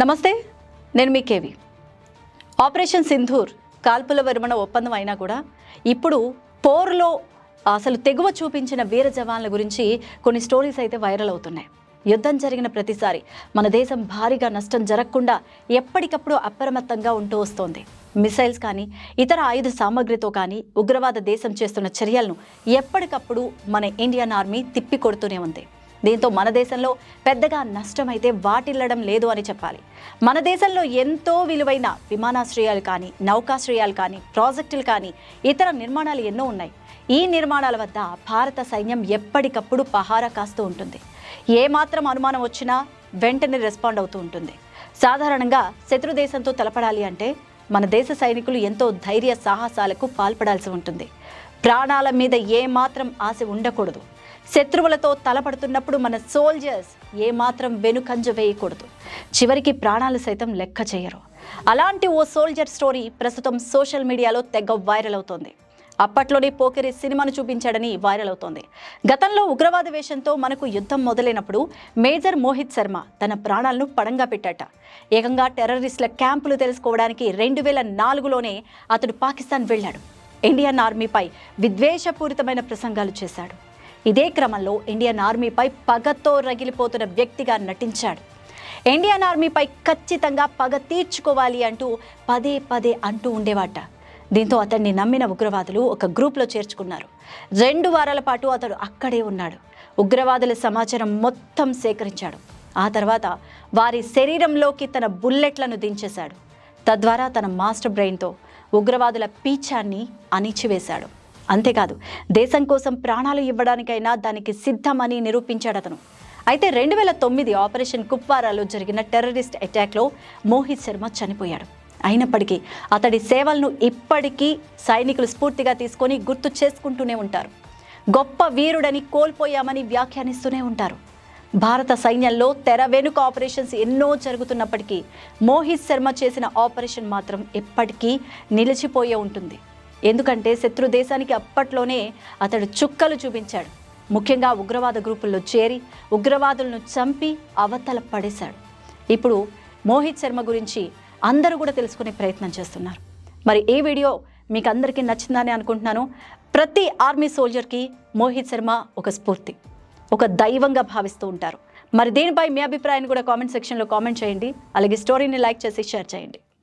నమస్తే నేను మీ KV. Operation Sindoor కాల్పుల విరమణ ఒప్పందం అయినా కూడా ఇప్పుడు పోర్లో అసలు తెగువ చూపించిన వీర జవాన్ల గురించి కొన్ని స్టోరీస్ అయితే వైరల్ అవుతున్నాయి. యుద్ధం జరిగిన ప్రతిసారి మన దేశం భారీగా నష్టం జరగకుండా ఎప్పటికప్పుడు అప్రమత్తంగా ఉంటూ వస్తోంది. మిసైల్స్ కానీ ఇతర ఆయుధ సామగ్రితో కానీ ఉగ్రవాద దేశం చేస్తున్న చర్యలను ఎప్పటికప్పుడు మన ఇండియన్ ఆర్మీ తిప్పికొడుతూనే ఉంది. దీంతో మన దేశంలో పెద్దగా నష్టమైతే వాటిల్లడం లేదు అని చెప్పాలి. మన దేశంలో ఎంతో విలువైన విమానాశ్రయాలు కానీ నౌకాశ్రయాలు కానీ ప్రాజెక్టులు కానీ ఇతర నిర్మాణాలు ఎన్నో ఉన్నాయి. ఈ నిర్మాణాల వద్ద భారత సైన్యం ఎప్పటికప్పుడు పహారా కాస్తూ ఉంటుంది. ఏ మాత్రం అనుమానం వచ్చినా వెంటనే రెస్పాండ్ అవుతూ ఉంటుంది. సాధారణంగా శత్రు దేశంతో తలపడాలి అంటే మన దేశ సైనికులు ఎంతో ధైర్య సాహసాలకు పాల్పడాల్సి ఉంటుంది. ప్రాణాల మీద ఏమాత్రం ఆశ ఉండకూడదు. శత్రువులతో తలపడుతున్నప్పుడు మన సోల్జర్స్ ఏమాత్రం వెనుకంజ వేయకూడదు. చివరికి ప్రాణాలు సైతం లెక్క చేయరు. అలాంటి ఓ సోల్జర్ స్టోరీ ప్రస్తుతం సోషల్ మీడియాలో తెగ వైరల్ అవుతోంది. అప్పట్లోనే పోకిరి సినిమాను చూపించాడని వైరల్ అవుతోంది. గతంలో ఉగ్రవాద వేషంతో మనకు యుద్ధం మొదలైనప్పుడు మేజర్ మోహిత్ శర్మ తన ప్రాణాలను పడంగా పెట్టాట. ఏకంగా టెర్రరిస్టుల క్యాంపులు తెలుసుకోవడానికి రెండు వేల నాలుగులోనే అతడు పాకిస్తాన్ వెళ్ళాడు. ఇండియన్ ఆర్మీపై విద్వేషపూరితమైన ప్రసంగాలు చేశాడు. ఇదే క్రమంలో ఇండియన్ ఆర్మీపై పగతో రగిలిపోతున్న వ్యక్తిగా నటించాడు. ఇండియన్ ఆర్మీపై ఖచ్చితంగా పగ తీర్చుకోవాలి అంటూ పదే పదే అంటూ ఉండేవాట. దీంతో అతన్ని నమ్మిన ఉగ్రవాదులు ఒక గ్రూప్లో చేర్చుకున్నారు. రెండు వారాల పాటు అతడు అక్కడే ఉన్నాడు. ఉగ్రవాదుల సమాచారం మొత్తం సేకరించాడు. ఆ తర్వాత వారి శరీరంలోకి తన బుల్లెట్లను దించేశాడు. తద్వారా తన మాస్టర్ బ్రెయిన్తో ఉగ్రవాదుల పీచాన్ని అణిచివేశాడు. అంతేకాదు దేశం కోసం ప్రాణాలు ఇవ్వడానికైనా దానికి సిద్ధమని నిరూపించాడు అతను. అయితే రెండు వేల తొమ్మిది ఆపరేషన్ కుప్వారాలో జరిగిన టెర్రరిస్ట్ అటాక్లో మోహిత్ శర్మ చనిపోయాడు. అయినప్పటికీ అతడి సేవలను ఇప్పటికీ సైనికులు స్ఫూర్తిగా తీసుకొని గుర్తు చేసుకుంటూనే ఉంటారు. గొప్ప వీరుడని కోల్పోయామని వ్యాఖ్యానిస్తూనే ఉంటారు. భారత సైన్యంలో తెర వెనుక ఆపరేషన్స్ ఎన్నో జరుగుతున్నప్పటికీ మోహిత్ శర్మ చేసిన ఆపరేషన్ మాత్రం ఎప్పటికీ నిలిచిపోయే ఉంటుంది. ఎందుకంటే శత్రు దేశానికి అప్పట్లోనే అతడు చుక్కలు చూపించాడు. ముఖ్యంగా ఉగ్రవాద గ్రూపుల్లో చేరి ఉగ్రవాదులను చంపి అవతల పడేశాడు. ఇప్పుడు మోహిత్ శర్మ గురించి అందరూ కూడా తెలుసుకునే ప్రయత్నం చేస్తున్నారు. మరి ఈ వీడియో మీకు అందరికీ నచ్చిందని అనుకుంటున్నాను. ప్రతి ఆర్మీ సోల్జర్కి మోహిత్ శర్మ ఒక స్ఫూర్తి ఒక దైవంగా భావిస్తూ ఉంటారు. మరి దీనిపై మీ అభిప్రాయాన్ని కూడా కామెంట్ సెక్షన్లో కామెంట్ చేయండి. అలాగే స్టోరీని లైక్ చేసి షేర్ చేయండి.